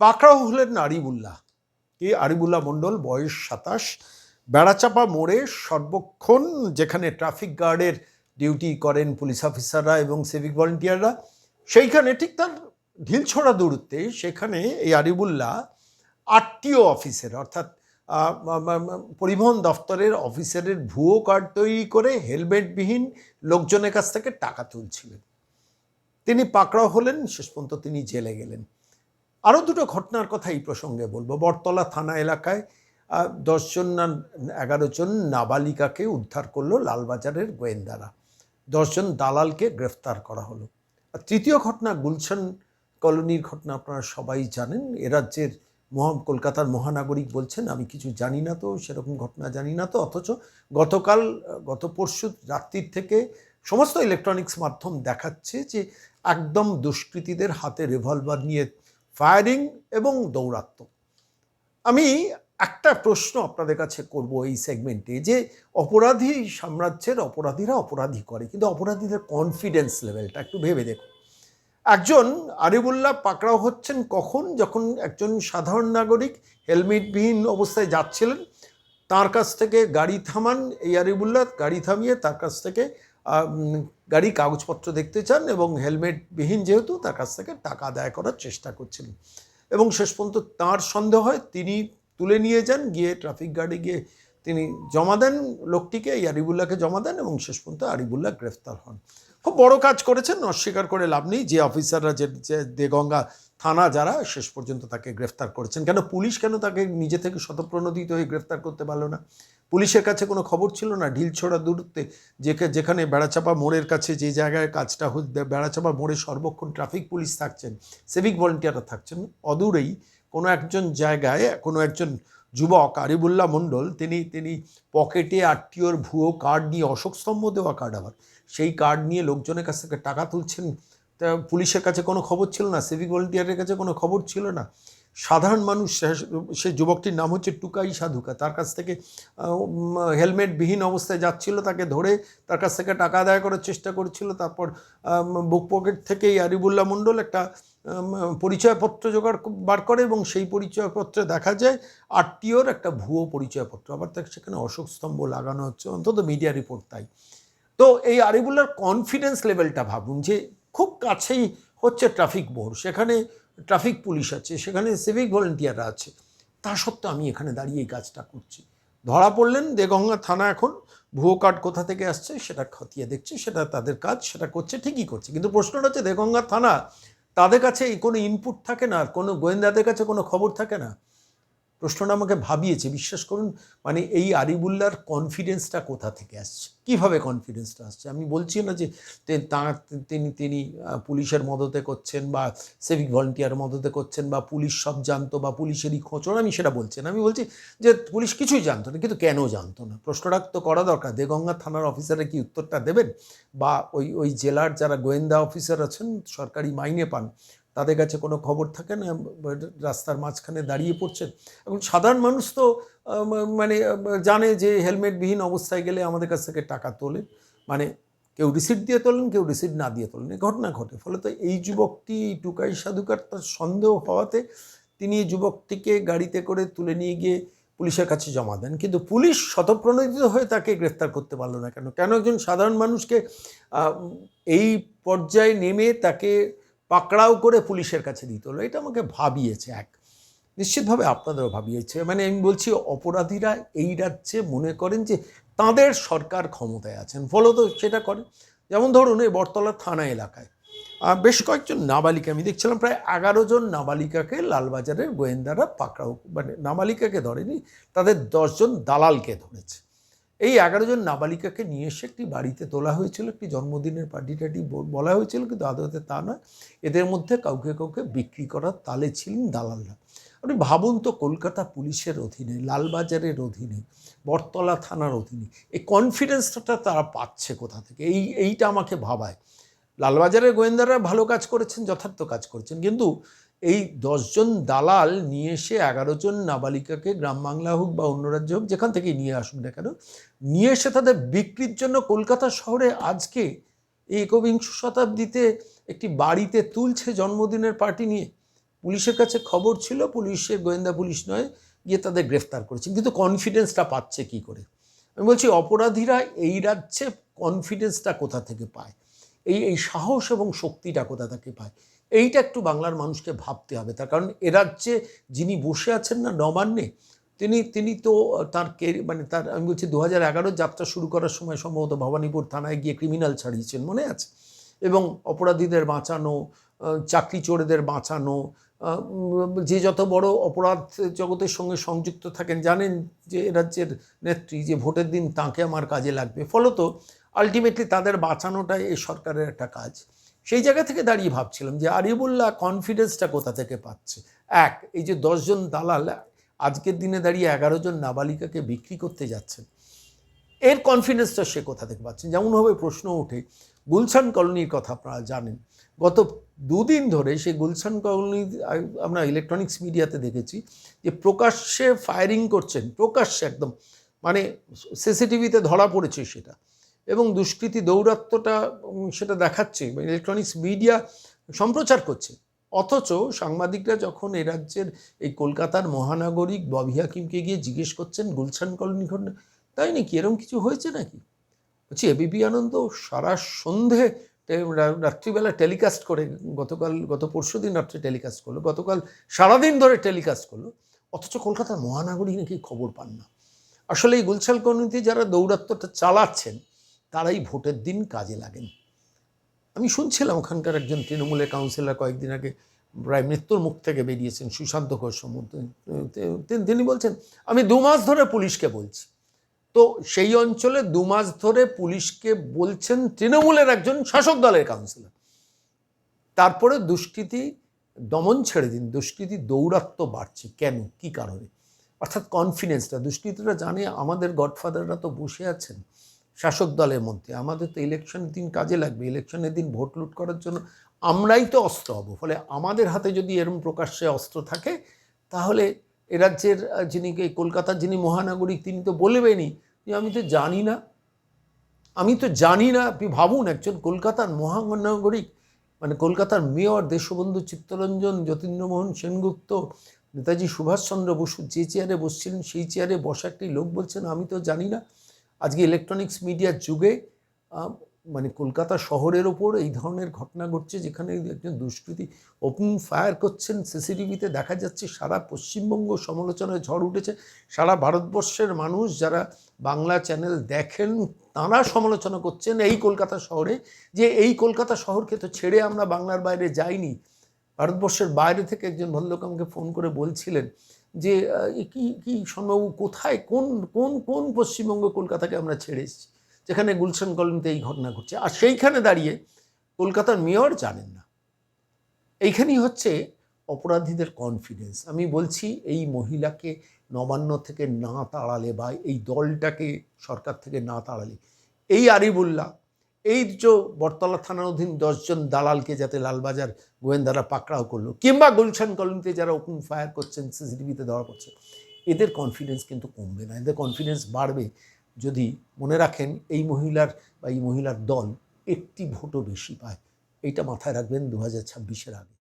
পাকড়াও হলেন আরিবুল্লাহ। এই আরিবুল্লাহ মণ্ডল, বয়স সাতাশ। বেড়াচাপা মোড়ে সর্বক্ষণ যেখানে ট্রাফিক গার্ডের ডিউটি করেন পুলিশ অফিসাররা এবং সিভিক ভলেন্টিয়াররা, সেইখানে ঠিক তার ঢিলছড়া দূরত্বে সেখানে এই আরিবুল্লাহ আরটিও অফিসের, অর্থাৎ পরিবহন দফতরের অফিসারের ভুয়ো কার্ড তৈরি করে হেলমেটবিহীন লোকজনের কাছ থেকে টাকা তুলছিলেন। তিনি পাকড়াও হলেন, শেষ পর্যন্ত তিনি জেলে গেলেন। আরও দুটো ঘটনার কথা এই প্রসঙ্গে বলব। বটতলা থানা এলাকায় দশজন না এগারো জন নাবালিকাকে উদ্ধার করল লালবাজারের গোয়েন্দারা। দশজন দালালকে গ্রেফতার করা হলো। আর তৃতীয় ঘটনা গুলশান কলোনির ঘটনা আপনারা সবাই জানেন। এ রাজ্যের মহা, কলকাতার মহানাগরিক বলছেন, আমি কিছু জানি না তো, সেরকম ঘটনা জানি না তো, অথচ গতকাল, গত পরশু রাত্রির থেকে সমস্ত ইলেকট্রনিক্স মাধ্যম দেখাচ্ছে যে একদম দুষ্কৃতীদের হাতে রিভলভার নিয়ে ফায়ারিং এবং দৌরাত্ম। আমি একটা প্রশ্ন আপনাদের কাছে করব এই সেগমেন্টে যে অপরাধী সাম্রাজ্যের অপরাধীরা অপরাধী করে, কিন্তু অপরাধীদের কনফিডেন্স লেভেলটা একটু ভেবে দেখুন। একজন আরিবুল্লাহ পাকড়াও হচ্ছেন কখন? যখন একজন সাধারণ নাগরিক হেলমেটবিহীন অবস্থায় যাচ্ছিলেন, তার কাছ থেকে গাড়ি থামান, এই আরিবুল্লাহ গাড়ি থামিয়ে তার কাছ থেকে গাড়ি কাগজপত্র দেখতে চান এবং হেলমেটবিহীন যেহেতু তার কাছ থেকে টাকা আদায় করার চেষ্টা করছিলেন। এবং শেষ পর্যন্ত তাঁর সন্দেহ হয়, তিনি তুলে নিয়ে যান, গিয়ে ট্রাফিক গার্ডে গিয়ে তিনি জমা দেন, লোকটিকে, এই আরিবুল্লাহকে জমা দেন এবং শেষ পর্যন্ত আরিবুল্লাহ গ্রেফতার হন। খুব বড় কাজ করেছেন, অস্বীকার করে লাভ নেই। যে অফিসাররা যে যে, দেগঙ্গা থানা যারা, শেষ পর্যন্ত তাকে গ্রেফতার করেছেন। কেন, পুলিশ কেন তাকে নিজে থেকে শতপ্রণোদিত হয়ে গ্রেফতার করতে পারল না? পুলিশের কাছে কোনো খবর ছিল না? ঢিলছোড়া দূরত্বে যে যেখানে বেড়াচাপা মোড়ের কাছে যে জায়গায় কাজটা হচ্ছে বেড়াচাপা মোড়ে সর্বক্ষণ ট্রাফিক পুলিশ থাকছেন, সিভিক ভলেন্টিয়াররা থাকছেন। অদূরেই কোনো একজন জায়গায় কোনো একজন যুবক, আরিবুল্লাহ মণ্ডল, তিনি তিনি পকেটে আটটিওর ভুয়ো কার্ড নিয়ে অশোক স্তম্ভ দেওয়া কার্ড আবার, সেই কার্ড নিয়ে লোকজনের কাছ থেকে টাকা তুলছেন তা পুলিশের কাছে কোনো খবর ছিল না? সিভিক ভলেন্টিয়ারের কাছে কোনো খবর ছিল না? সাধারণ মানুষ সে- যুবকটির নাম হচ্ছে টুকাই সাধুকা। তার কাছ থেকে হেলমেটবিহীন অবস্থায় যাচ্ছিল, তাকে ধরে তার কাছ থেকে টাকা আদায় করার চেষ্টা করছিল। তারপর বুক পকেট থেকে এই আরিবুল্লাহ মণ্ডল একটা পরিচয়পত্র জোগাড় বার করে এবং সেই পরিচয়পত্রে দেখা যায় আরটিওর একটা ভুয়ো পরিচয়পত্র। আবার তাকে সেখানে অশোক স্তম্ভ লাগানো হচ্ছে। অন্তত মিডিয়া রিপোর্ট তাই। তো এই আরিবুল্লার কনফিডেন্স লেভেলটা ভাবুন যে খুব কাছেই হচ্ছে ট্রাফিক মোড় সেখানে ট্রাফিক পুলিশ আছে, সেখানে সিভিক ভলেন্টিয়াররা আছে। তা সত্ত্বেও আমি এখানে দাঁড়িয়ে এই কাজটা করছি। ধরা পড়লেন দেগঙ্গা থানা এখন, ভুয়ো কার্ড কোথা থেকে আসছে সেটা খতিয়ে দেখছে, সেটা তাদের কাজ, সেটা করছে, ঠিকই করছে। কিন্তু প্রশ্নটা হচ্ছে, দেগঙ্গা থানা তাদের কাছে কোনো ইনপুট থাকে না? কোনো গোয়েন্দাদের কাছে কোনো খবর থাকে না? প্রশ্নটা আমাকে ভাবিয়েছে, বিশ্বাস করুন মানে এই আরিবুল্লার কনফিডেন্সটা কোথা থেকে আসছে? কীভাবে কনফিডেন্সটা আসছে? আমি বলছি না যে তার, তিনি তিনি পুলিশের মদতে করছেন বা সিভিক ভলেন্টিয়ার মদতে করছেন বা পুলিশ সব জানতো বা পুলিশেরই খোঁচর আমি সেটা বলছি না। আমি বলছি যে পুলিশ কিছুই জানতো না, কিন্তু কেন জানতো না? প্রশ্নটা তো করা দরকার। দেগঙ্গা থানার অফিসারে কি উত্তরটা দেবেন? বা ওই ওই জেলার যারা গোয়েন্দা অফিসার আছেন, সরকারি মাইনে পান তাদের কাছে কোনো খবর থাকে না, রাস্তার মাঝখানে দাঁড়িয়ে পড়ছেন। এখন সাধারণ মানুষ তো মানে জানে যে হেলমেটবিহীন অবস্থায় গেলে আমাদের কাছ থেকে টাকা তোলেন। মানে কেউ রিসিট দিয়ে তোলেন, কেউ রিসিট না দিয়ে তোলেন। এই ঘটনা ঘটে। ফলে তো এই যুবকটি টুকাই সাধুকার তার সন্দেহ হওয়াতে তিনি যুবকটিকে গাড়িতে করে তুলে নিয়ে গিয়ে পুলিশের কাছে জমা দেন। কিন্তু পুলিশ শতপ্রণোদিত হয়ে তাকে গ্রেফতার করতে পারল না। কেন? কেন একজন সাধারণ মানুষকে এই পর্যায়ে নেমে তাকে পাকড়াও করে পুলিশের কাছে দিতে হলো। এটা আমাকে ভাবিয়েছে এক। নিশ্চিতভাবে আপনাদেরও ভাবিয়েছে। মানে আমি বলছি, অপরাধীরা এই রাজ্যে মনে করেন যে তাদের সরকার ক্ষমতায় আছেন। ফলত সেটা করে। যেমন ধরুন, এই বটতলা থানা এলাকায় বেশ কয়েকজন নাবালিকা, আমি দেখছিলাম প্রায় এগারো জন নাবালিকাকে লালবাজারের গোয়েন্দারা পাকড়াও মানে নাবালিকাকে ধরেনি, তাদের দশজন দালালকে ধরেছে। এই এগারো জন নাবালিকাকে নিয়ে এসে একটি বাড়িতে তোলা হয়েছিল, একটি জন্মদিনের পার্টি টাটি বলা হয়েছিল, কিন্তু আদতে তা নয়। এদের মধ্যে কাউকে কাউকে বিক্রি করার তালে ছিলেন দালালরা। আপনি ভাবুন তো, কলকাতা পুলিশের অধীনে, লালবাজারের অধীনে, বটতলা থানার অধীনে, এই কনফিডেন্সটা তারা পাচ্ছে কোথা থেকে? এই, এইটা আমাকে ভাবায়। লালবাজারের গোয়েন্দারা ভালো কাজ করেছেন, যথার্থ কাজ করেছেন, কিন্তু এই দশজন দালাল নিয়ে এসে এগারো জন নাবালিকাকে গ্রাম বাংলা হোক বা অন্য রাজ্য হোক, যেখান থেকে নিয়ে আসুক না কেন, নিয়ে এসে তাদের বিক্রির জন্য কলকাতা শহরে আজকে এই একবিংশ শতাব্দীতে একটি বাড়িতে তুলছে জন্মদিনের পার্টি নিয়ে। পুলিশের কাছে খবর ছিল পুলিশের গোয়েন্দা পুলিশ নয়, গিয়ে তাদের গ্রেফতার করেছে। কিন্তু কনফিডেন্সটা পাচ্ছে কি করে? আমি বলছি, অপরাধীরা এই রাজ্যে কনফিডেন্সটা কোথা থেকে পায়? এই এই সাহস এবং শক্তিটা কোথা থেকে পায়? এইটা একটু বাংলার মানুষকে ভাবতে হবে। তার কারণ এ রাজ্যে যিনি বসে আছেন না, নবান্নে, তিনি তিনি তো তার মানে তার, আমি বলছি দু হাজার এগারো যাত্রা শুরু করার সময় সম্ভবত ভবানীপুর থানায় গিয়ে ক্রিমিনাল ছাড়িয়েছেন মনে আছে? এবং অপরাধীদের বাঁচানো চাকরি চোরেদের বাঁচানো যে যত বড় অপরাধ জগতের সঙ্গে সংযুক্ত থাকেন, জানেন যে রাজ্যের নেত্রী যে ভোটের দিন তাকে আমার কাজে লাগবে। ফলত আলটিমেটলি তাদের বাঁচানোটাই এই সরকারের একটা কাজ। সেই জায়গা থেকে দাঁড়িয়ে ভাবছিলাম যে আরিবুল্লাহ কনফিডেন্সটা কোথা থেকে পাচ্ছে? এক, এই যে দশজন দালাল আজকের দিনে দাঁড়িয়ে এগারো জন নাবালিকাকে বিক্রি করতে যাচ্ছেন, এর কনফিডেন্সটা সে কোথা থেকে পাচ্ছেন যেমনভাবে প্রশ্ন ওঠে, গুলশান কলোনির কথা আপনারা জানেন, গত দুদিন ধরে সেই গুলশান কলোনি, আমরা ইলেকট্রনিক্স মিডিয়াতে দেখেছি যে প্রকাশ্যে ফায়ারিং করছেন, প্রকাশ্যে একদম মানে সিসিটিভিতে ধরা পড়েছে সেটা। এবং দুষ্কৃতী দৌরাত্মটা সেটা দেখাচ্ছে ইলেকট্রনিক্স মিডিয়া সম্প্রচার করছে। অথচ সাংবাদিকরা যখন এ রাজ্যের এই কলকাতার মহানাগরিক ববি হাকিমকে গিয়ে জিজ্ঞেস করছেন, গুলশান কলোনি ঘটনা, তাই নাকি এরকম কিছু হয়েছে নাকি? বলছি, এবিপি আনন্দ সারা সন্ধে রাত্রিবেলা টেলিকাস্ট করে, গতকাল, গত পরশু দিন রাত্রে টেলিকাস্ট করল, গতকাল সারাদিন ধরে টেলিকাস্ট করল, অথচ কলকাতার মহানাগরিক নাকি খবর পান না। আসলে এই গুলশান কলোনিতে যারা দৌরাত্মটা চালাচ্ছেন তারাই ভোটের দিন কাজে লাগেন। আমি শুনছিলাম ওখানকার একজন তৃণমূলের কাউন্সিলর কয়েকদিন আগে প্রায় মৃত্যুর মুখ থেকে বেরিয়েছেন, সুশান্ত ঘোষ সম্বন্ধে। তিনি বলছেন, আমি দু মাস ধরে পুলিশকে বলছি। তো সেই অঞ্চলে দু মাস ধরে পুলিশকে বলছেন তৃণমূলের একজন শাসক দলের কাউন্সিলর তারপরে দুষ্কৃতি দমন ছেড়ে দিন, দুষ্কৃতি দৌরাত্ম বাড়ছে। কেন? কি কারণে? অর্থাৎ কনফিডেন্সটা দুষ্কৃতীরা জানে আমাদের গডফাদাররা তো বসে আছেন। শাসক দলের মধ্যে। আমাদের তো ইলেকশনের দিন কাজে লাগবে। ইলেকশনের দিন ভোট লুট করার জন্য আমরাই তো অস্ত্র হব। ফলে আমাদের হাতে যদি এরম প্রকাশ্যে অস্ত্র থাকে, তাহলে এ রাজ্যের যিনি কলকাতার যিনি মহানাগরিক, তিনি তো বলবেনই যে, আমি তো জানি না। আমি তো জানি না। আপনি ভাবুন একজন কলকাতার মহানগরিক মানে কলকাতার মেয়র, দেশবন্ধু চিত্তরঞ্জন, যতীন্দ্রমোহন সেনগুপ্ত, নেতাজি সুভাষচন্দ্র বসু যে চেয়ারে বসছিলেন, সেই চেয়ারে বসা একটি লোক বলছেন, আমি তো জানি না। আজকে ইলেকট্রনিক্স মিডিয়ার যুগে মানে কলকাতা শহরের ওপর এই ধরনের ঘটনা ঘটছে যেখানে একজন দুষ্কৃতী ওপেন ফায়ার করছেন। সিসিটিভিতে দেখা যাচ্ছে সারা পশ্চিমবঙ্গ সমালোচনায় ঝড় উঠেছে। সারা ভারতবর্ষের মানুষ যারা বাংলা চ্যানেল দেখেন, তারা সমালোচনা করছেন এই কলকাতা শহরে যে এই কলকাতা শহরকে তো ছেড়ে আমরা বাংলার বাইরে যাইনি। ভারতবর্ষের বাইরে থেকে একজন ভদ্রলোক আমাকে ফোন করে বলছিলেন যে কি কি সম্ভবু কোথায়? কোন কোন কোন পশ্চিমবঙ্গ কলকাতাকে আমরা ছেড়ে এসেছি? যেখানে গুলশান কলোনিতে এই ঘটনা ঘটছে। আর সেইখানে দাঁড়িয়ে কলকাতার মেয়র জানেন না। এইখানেই হচ্ছে অপরাধীদের কনফিডেন্স আমি বলছি, এই মহিলাকে নবান্ন থেকে না তাড়ালে বা এই দলটাকে সরকার থেকে না তাড়ালে, এই আরিবুল্লাহ এই যে বটতলা থানার অধীন দশজন দালালকে যাতে লালবাজার গোয়েন্দারা পাকড়াও করল, কিংবা গুলশান কলোনিতে যারা ওপেন ফায়ার করছেন, সিসিটিভিতে ধরা পড়ছে, এদের কনফিডেন্স কিন্তু কমবে না। এদের কনফিডেন্স বাড়বে যদি মনে রাখেন, এই মহিলার বা এই মহিলার দল একটি ভোটও বেশি পায়। এটা মাথায় রাখবেন দু হাজার ছাব্বিশের আগে।